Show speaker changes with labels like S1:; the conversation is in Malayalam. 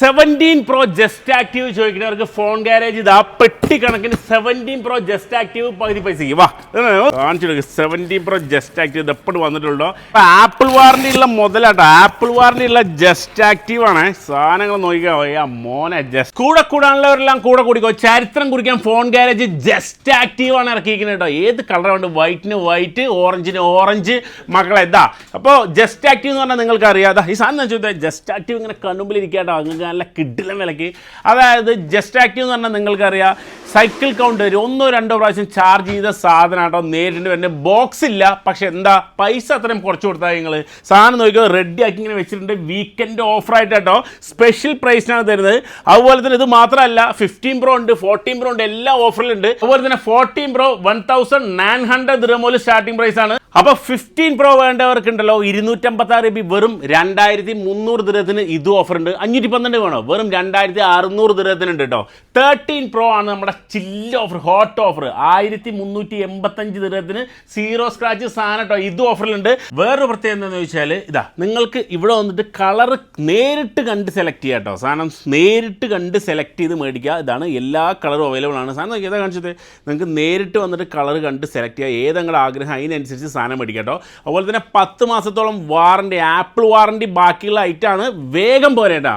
S1: സെവന്റീൻ പ്രോ ജസ്റ്റ് ആക്റ്റീവ് ചോദിക്കുന്നവർക്ക് ഫോൺ ഗാരേജ് ഇതാ പെട്ടി കണക്കിന് സെവന്റീൻ പ്രോ ജസ്റ്റ് ആക്റ്റീവ് പകുതി പൈസ കാണിച്ചു സെവന്റീൻ പ്രോ ജസ്റ്റ് ആക്റ്റീവ് ഇത് എപ്പോഴും വന്നിട്ടുണ്ടോ? ആപ്പിൾ വാറണ്ടി ഉള്ള മുതലാട്ടോ. ആപ്പിൾ വാറണ്ടി ഉള്ള ജസ്റ്റ് ആക്റ്റീവ് ആണ്. സാധനങ്ങൾ നോക്കിക്കോ. ആ മോനെ ജസ്റ്റ് കൂടെ കൂടാനുള്ളവരെല്ലാം കൂടെ കൂടിക്കോ. ചരിത്രം കുറിക്കാൻ ഫോൺ ഗാരേജ് ജസ്റ്റ് ആക്റ്റീവ് ആണ് ഇറക്കിയിരിക്കുന്നത് കേട്ടോ. ഏത് കളറുണ്ട് വൈറ്റിന് വൈറ്റ് ഓറഞ്ചിന് ഓറഞ്ച് മക്കളെ ഇതാ. അപ്പോൾ ജസ്റ്റ് ആക്റ്റീവ് എന്ന് പറഞ്ഞാൽ നിങ്ങൾക്ക് അറിയാം ഈ സാധനം ചോദിച്ചാൽ ജസ്റ്റ് ആക്റ്റീവ് ഇങ്ങനെ കണ്ണുമ്പിൽ ഇരിക്കാട്ടോ. നിങ്ങൾക്ക് നല്ല കിഡിലും വിലക്ക്. അതായത് ജസ്റ്റ് ആക്റ്റീവ് എന്ന് പറഞ്ഞാൽ നിങ്ങൾക്കറിയാം സൈക്കിൾ കൗണ്ട് വരും ഒന്നോ രണ്ടോ പ്രാവശ്യം ചാർജ് ചെയ്ത സാധനം കേട്ടോ നേരിട്ട് വരുന്നത് ബോക്സ് ഇല്ല. പക്ഷെ എന്താ പൈസ അത്രയും കുറച്ച് കൊടുത്താൽ നിങ്ങൾ സാധനം നോക്കിയോ റെഡി ആക്കി ഇങ്ങനെ വെച്ചിട്ടുണ്ട്. വീക്കെൻഡ് ഓഫറായിട്ട് കേട്ടോ സ്പെഷ്യൽ പ്രൈസിനാണ് തരുന്നത്. അതുപോലെ തന്നെ ഇത് മാത്രമല്ല ഫിഫ്റ്റീൻ പ്രോ ഉണ്ട് ഫോർട്ടീൻ പ്രോ ഉണ്ട് എല്ലാ ഓഫറിലുണ്ട് അതുപോലെ തന്നെ fourteen pro one thousand nine hundred ദിറമോൽ starting price ആണ്. അപ്പോൾ ഫിഫ്റ്റീൻ പ്രോ വേണ്ടവർക്കുണ്ടല്ലോ ഇരുന്നൂറ്റമ്പത്താറ് ബി വെറും രണ്ടായിരത്തി മുന്നൂറ് ദിനത്തിന് ഇതും ഓഫർ ഉണ്ട്. അഞ്ഞൂറ്റി പന്ത്രണ്ട് വേണോ? വെറും രണ്ടായിരത്തി അറുന്നൂറ് ദൂരത്തിനുണ്ട് കേട്ടോ തേർട്ടീൻ പ്രോ ആണ് നമ്മുടെ ചില്ല ഓഫർ ഹോട്ട് ഓഫർ ആയിരത്തി മുന്നൂറ്റി എൺപത്തഞ്ച് ദൂരത്തിന് സീറോ സ്ക്രാച്ച് സാധനം കേട്ടോ ഇതും ഓഫറിലുണ്ട് വേറൊരു പ്രത്യേകത എന്താണെന്ന് ചോദിച്ചാൽ ഇതാ നിങ്ങൾക്ക് ഇവിടെ വന്നിട്ട് കളർ നേരിട്ട് കണ്ട് സെലക്ട് ചെയ്യാം കേട്ടോ സാധനം നേരിട്ട് കണ്ട് സെലക്ട് ചെയ്ത് മേടിക്കുക. ഇതാണ് എല്ലാ കളറും അവൈലബിൾ ആണ്. സാധനം ഏതാ കാണിച്ചത്. നിങ്ങൾക്ക് നേരിട്ട് വന്നിട്ട് കളർ കണ്ട് സെലക്ട് ചെയ്യുക ഏതെങ്കിലും ആഗ്രഹം അതിനനുസരിച്ച് സാധനം മേടിക്കാം കേട്ടോ അതുപോലെ തന്നെ പത്ത് മാസത്തോളം വാറണ്ടി ആപ്പിൾ വാറണ്ടി ബാക്കിയുള്ള ഐറ്റാണ് വേഗം പോരേട്ടാ.